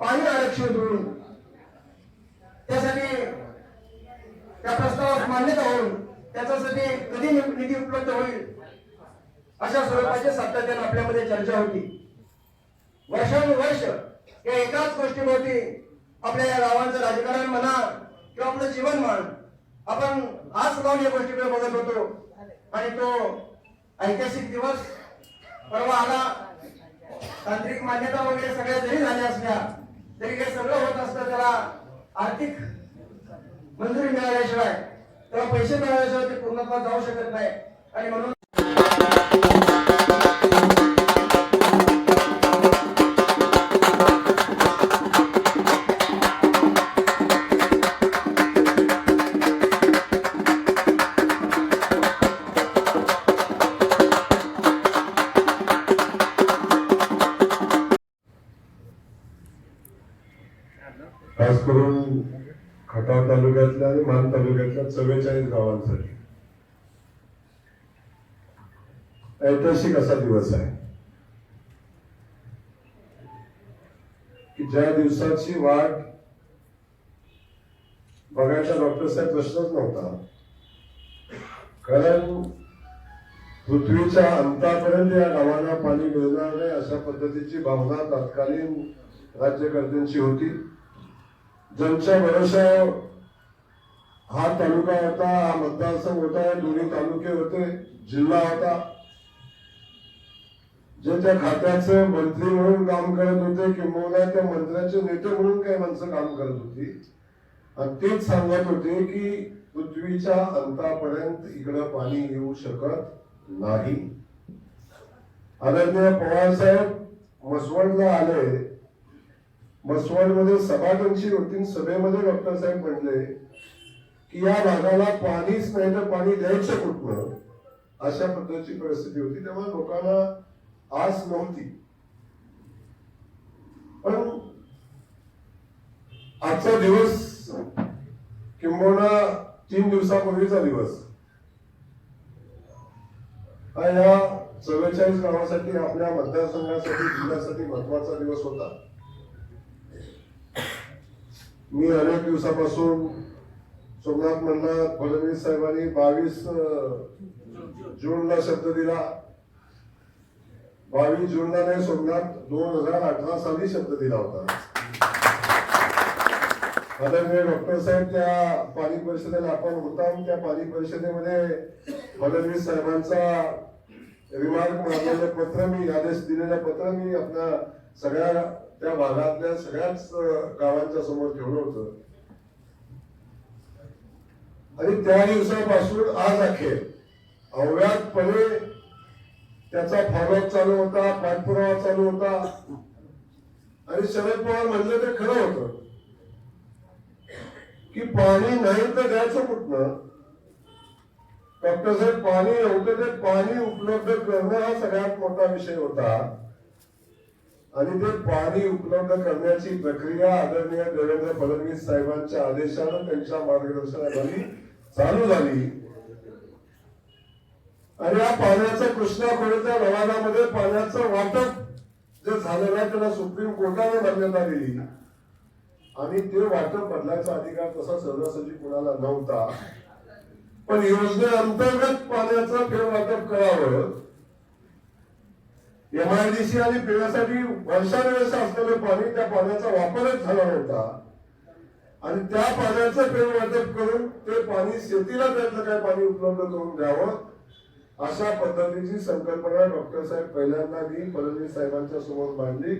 पाणी आरक्षण होईल त्यासाठी त्या प्रस्तावास मान्यता होईल. त्याच्यासाठी कधी निधी उपलब्ध होईल? अशा स्वरूपाची सातत्याने आपल्यामध्ये चर्चा होती. वर्षानुवर्ष या एकाच गोष्टीभोवती आपल्या या गावांचं राजकारण म्हणा किंवा आपलं जीवनमान आपण आज लावून या गोष्टीकडे बघत होतो. आणि तो ऐतिहासिक दिवस परवा आला. तांत्रिक मान्यता वगैरे सगळ्या जरी झाल्या असल्या तरी हे सगळं होत असतं त्याला आर्थिक मंजुरी मिळाल्याशिवाय. त्याला पैसे मिळाल्याशिवाय ते पूर्णत्वात जाऊ शकत नाही. आणि म्हणून ऐतिहासिक असा दिवस आहे. की ज्या दिवसाची वाट बघायचा डॉक्टर साहेब प्रश्नच नव्हता. कारण पृथ्वीच्या अंतापर्यंत या गावांना पाणी मिळणार नाही अशा पद्धतीची भावना तत्कालीन राज्यकर्त्यांची होती. ज्यांच्या भरोशा हा तालुका होता हा मतदारसंघ होता दोन्ही तालुके होते जिल्हा होता. जे त्या खात्याचं मंत्री म्हणून काम करत होते किंबहुना त्या मंत्र्याचे नेते म्हणून काही माणसं काम करत होती. आणि तेच सांगत होते की पृथ्वीच्या अंतापर्यंत इकडं पाणी येऊ शकत नाही. आदरणीय पवार साहेब मसवडला आले. मसवडमध्ये सभा त्यांची होती सभेमध्ये डॉक्टर साहेब म्हणले की या भागाला पाणीच नाही तर पाणी द्यायचं कुठलं अशा पद्धतीची परिस्थिती होती. तेव्हा लोकांना आज नव्हती. पण आजचा दिवस किंबहुना तीन दिवसापूर्वीचा दिवस. हा या चव्वेचाळीस गावासाठी आपल्या मतदारसंघासाठी जिल्ह्यासाठी महत्त्वाचा दिवस होता. मी अनेक दिवसापासून सोमनाथ म्हणला फडणवीस साहेबांनी बावीस जूनला शब्द दिला. बावीस जूनला नाही सोमनाथ दोन हजार अठरा साली शब्द दिला होता. आदरणीय डॉक्टर साहेब त्या पाणी परिषदेला आपण होता त्या पाणी परिषदेमध्ये फडणवीस साहेबांचा रिमार्क मारलेलं पत्र मी आदेश दिलेलं पत्र मी आपल्या सगळ्या त्या भागातल्या सगळ्याच गावांच्या समोर ठेवलं होतं. आणि त्या दिवसापासून आज अखेर अव्यातपणे त्याचा फॉलोअप चालू होता पाठपुरावा चालू होता. आणि शरद पवार म्हणलं ते खरं होतं. की पाणी नाही तर द्यायचं कुठनं? डॉक्टर साहेब पाणी नव्हतं ते पाणी उपलब्ध करणं हा सगळ्यात मोठा विषय होता. आणि ते पाणी उपलब्ध करण्याची प्रक्रिया आदरणीय देवेंद्र फडणवीस साहेबांच्या आदेशानं त्यांच्या मार्गदर्शनाखाली चालू झाली. आणि या पाण्याचं कृष्णा खोऱ्याच्या लवादामध्ये पाण्याचं वाटप जे झालेलं आहे त्याला सुप्रीम कोर्टाने मान्यता दिली आणि ते वाटप बदलायचा अधिकार तसा सहजासहजी कुणाला नव्हता. पण योजनेअंतर्गत पाण्याचं फेरवाटप करावं एमआयडीसी आणि पिण्यासाठी वर्षानुवर्ष असलेलं पाणी त्या पाण्याचा वापरच झाला नव्हता. आणि त्या पाण्याचं फेरवाटप करून ते पाणी शेतीला त्यातलं काय पाणी उपलब्ध करून द्यावं अशा पद्धतीची संकल्पना डॉक्टर साहेब पहिल्यांदा मी फडणवीस साहेबांच्या समोर मांडली.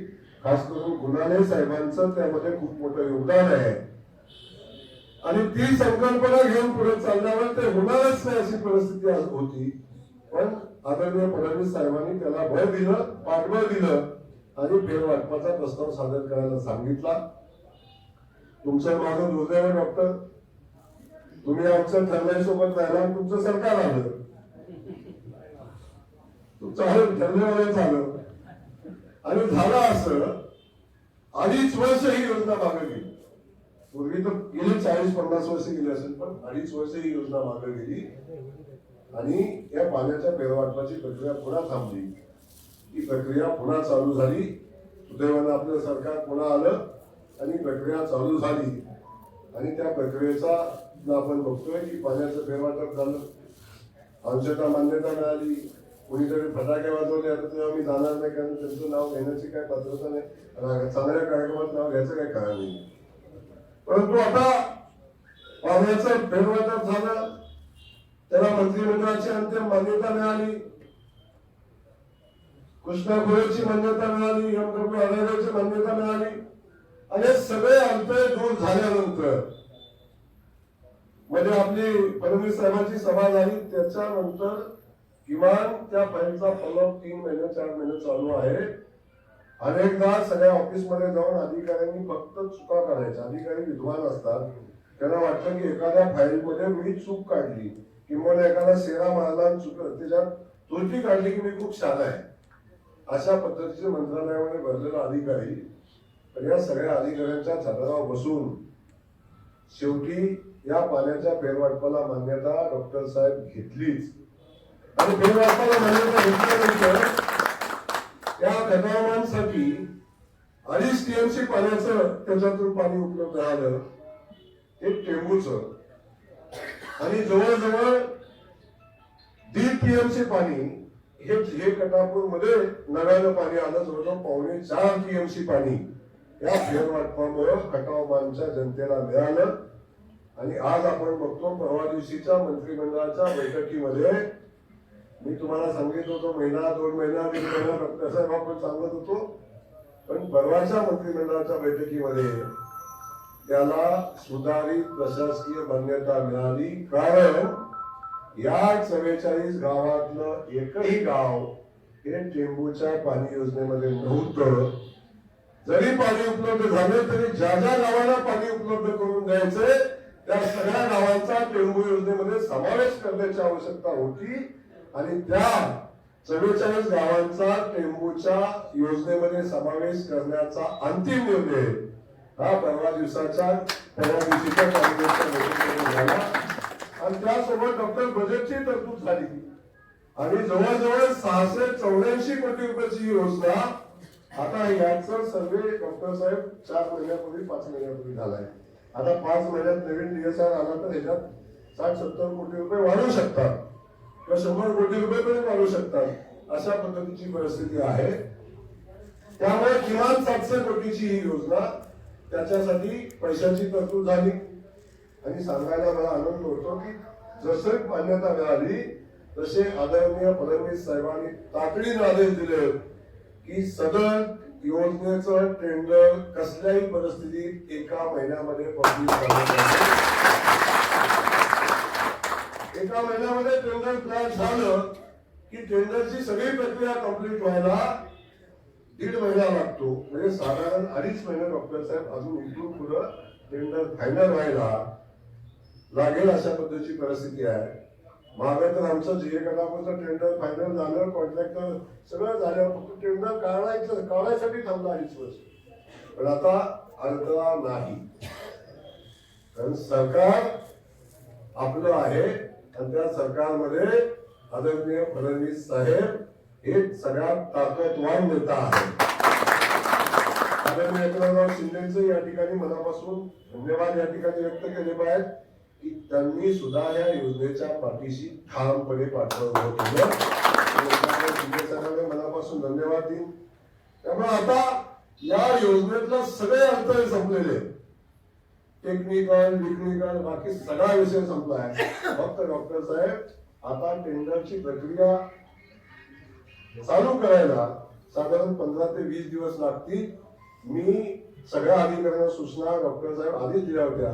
खास करून गुन्हाने साहेबांचं त्यामध्ये खूप मोठं योगदान आहे. आणि ती संकल्पना घेऊन पुढे चालल्यावर ते होणारच नाही अशी परिस्थिती आज होती. पण आदरणीय फडणवीस साहेबांनी त्याला भर दिलं पाठबळ दिलं आणि फेरवाटपाचा प्रस्ताव सादर करायला सांगितला. तुमच्या माझं दुर्दैव डॉक्टर तुम्ही आमच्या ठरल्यासोबत राहिला तुमचं सरकार आलं. चालेल धन्यवाद झालं. आणि झालं असं अडीच वर्ष ही योजना मागे गेली. पूर्वी तर गेली चाळीस पन्नास वर्ष गेली असेल पण अडीच वर्ष ही योजना मागे गेली. आणि या पाण्याच्या फेरवाटपाची प्रक्रिया पुन्हा थांबली. ही प्रक्रिया पुन्हा चालू झाली. सुदैवानं आपलं सरकार पुन्हा आलं आणि प्रक्रिया चालू झाली. आणि त्या प्रक्रियेचा आपण बघतोय की पाण्याचं फेरवाटप झालं. अंशता मान्यता मिळाली. कोणीतरी फटाके वाजवले आता तेव्हा मी जाणार नाही कारण त्यांचं नाव घेण्याची काय पात्रता नाही. चांगल्या कार्यक्रमात नाव घ्यायचं काय कारण नाही. परंतु आता पाण्याचं फेरवाटप झालं. त्याला मंत्रिमंडळाची अंतिम मान्यता मिळाली. कृष्णा खोरेची मान्यता मिळाली एम डब्ल्यू अदालतची मान्यता मिळाली. आणि हे सगळे अडथळे दूर झाल्यानंतर म्हणजे आपली फडणवीस साहेबांची सभा झाली त्याच्यानंतर किमान त्या फाईलचा फॉलोअप तीन महिने चार महिने चालू आहे. अनेकदा सगळ्या ऑफिसमध्ये जाऊन अधिकाऱ्यांनी फक्त चुका काढायच्या अधिकारी विद्वान असतात. त्यांना वाटतं की एखाद्या फाईलमध्ये मी चूक काढली किंवा एखादा सेरा मारला आणि चुक त्याच्यात त्रुटी काढली की मी खूप शाला आहे. अशा पद्धतीचे मंत्रालयामध्ये भरलेला अधिकारी या सगळ्या अधिकाऱ्यांच्या छत्रावर बसून शेवटी या पाण्याच्या फेरवाटपाला मान्यता डॉक्टर साहेब घेतलीच. आणि फेरवाटपाला मान्यता घेतल्यानंतर या धनावांसाठी अडीच टीएमसी पाण्याचं त्याच्यातून पाणी उपलब्ध झालं. एक टेंबूच. आणि जवळजवळ दीड टीएमसी पाणी हे हे कटापूरमध्ये नव्यानं पाणी आलं जवळजवळ पावणे चार टीएमसी पाणी या फेरवाटपामुळे खटावमानच्या जनतेला मिळालं. आणि आज आपण बघतो परवा दिवशीच्या मंत्रिमंडळाच्या बैठकीमध्ये मी तुम्हाला सांगित होतो महिना दोन महिना दीड महिना डॉक्टर आपण सांगत होतो. पण परवाच्या मंत्रिमंडळाच्या बैठकीमध्ये त्याला सुधारित प्रशासकीय मान्यता मिळाली. कारण या चव्वेचाळीस गावातलं एकही गाव हे टेंबूच्या पाणी योजनेमध्ये नव्हतं. जरी पाणी उपलब्ध झालं तरी ज्या ज्या गावाला पाणी उपलब्ध करून द्यायचंय त्या सगळ्या गावांचा टेंबू योजनेमध्ये समावेश करण्याची आवश्यकता होती. आणि त्या चव्वेचाळीस गावांचा टेंबूच्या योजनेमध्ये समावेश करण्याचा अंतिम निर्णय हा परवा दिवसाच्या परवा दिवशीच्या कॅबिनेटच्या झाला. आणि त्यासोबत डॉक्टर बजेटची तरतूद झाली. आणि जवळजवळ सहाशे चौऱ्याऐंशी कोटी रुपयाची ही योजना आता याचं सर्वे डॉक्टर साहेब चार महिन्यापूर्वी पाच महिन्यापूर्वी झालाय. आता पाच महिन्यात नवीन डीएसआर आला तर ह्याच्यात साठ सत्तर कोटी रुपये वाढू शकतात. किंवा शंभर कोटी रुपये पण वाढू शकतात. अशा पद्धतीची परिस्थिती आहे. त्यामुळे किमान सातशे कोटीची ही योजना त्याच्यासाठी पैशाची तरतूद झाली. आणि सांगायला मला आनंद होतो की जसे मान्यता मिळाली तसे आदरणीय फडणवीस साहेबांनी तातडीने आदेश दिले की सदर योजनेचं टेंडर कसल्याही परिस्थितीत एका महिन्यामध्ये पब्लिश झालं एका महिन्यामध्ये टेंडर प्लॅन झालं की टेंडरची सगळी प्रक्रिया कंप्लीट व्हायला दीड महिना लागतो. म्हणजे साधारण अडीच महिने डॉक्टर साहेब अजून इथून पुढं टेंडर फायनल व्हायला लागेल अशा पद्धतीची परिस्थिती आहे. मागे तर आमचं जीए कटापूरचं टेंडर फायनल झालं कॉन्ट्रॅक्टर सगळं झालं फक्त टेंडर काढायचं काढायसाठी थांबलं अडीच वर्ष. पण आता अडथळा नाही. कारण सरकार आपलं आहे आणि त्या सरकारमध्ये आदरणीय फडणवीस साहेब हे सगळ्यात ताकदवान नेता आहे आदरणीय एकनाथराव शिंदेचं या ठिकाणी मनापासून धन्यवाद या ठिकाणी व्यक्त केले पाहिजेत की त्यांनी सुद्धा या योजनेच्या पाठीशी ठामपणे पाठवलं शिंदे साहेबांना मनापासून धन्यवाद देईन. त्यामुळे आता या योजनेतला सगळे अडथळे संपलेले आहेत. टेक्निकल टेक्निकल बाकी सगळा विषय संपलाय. फक्त डॉक्टर साहेब आता टेंडरची प्रक्रिया चालू करायला साधारण पंधरा ते वीस दिवस लागतील. मी सगळ्या अधिकाऱ्यांना सूचना डॉक्टर साहेब आधीच दिल्या होत्या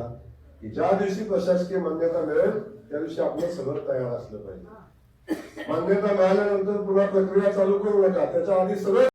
की ज्या दिवशी प्रशासकीय मान्यता मिळेल त्या दिवशी आपलं सगळं तयार असलं पाहिजे. मान्यता मिळाल्यानंतर पुन्हा प्रक्रिया चालू करू नका. त्याच्या आधी सगळं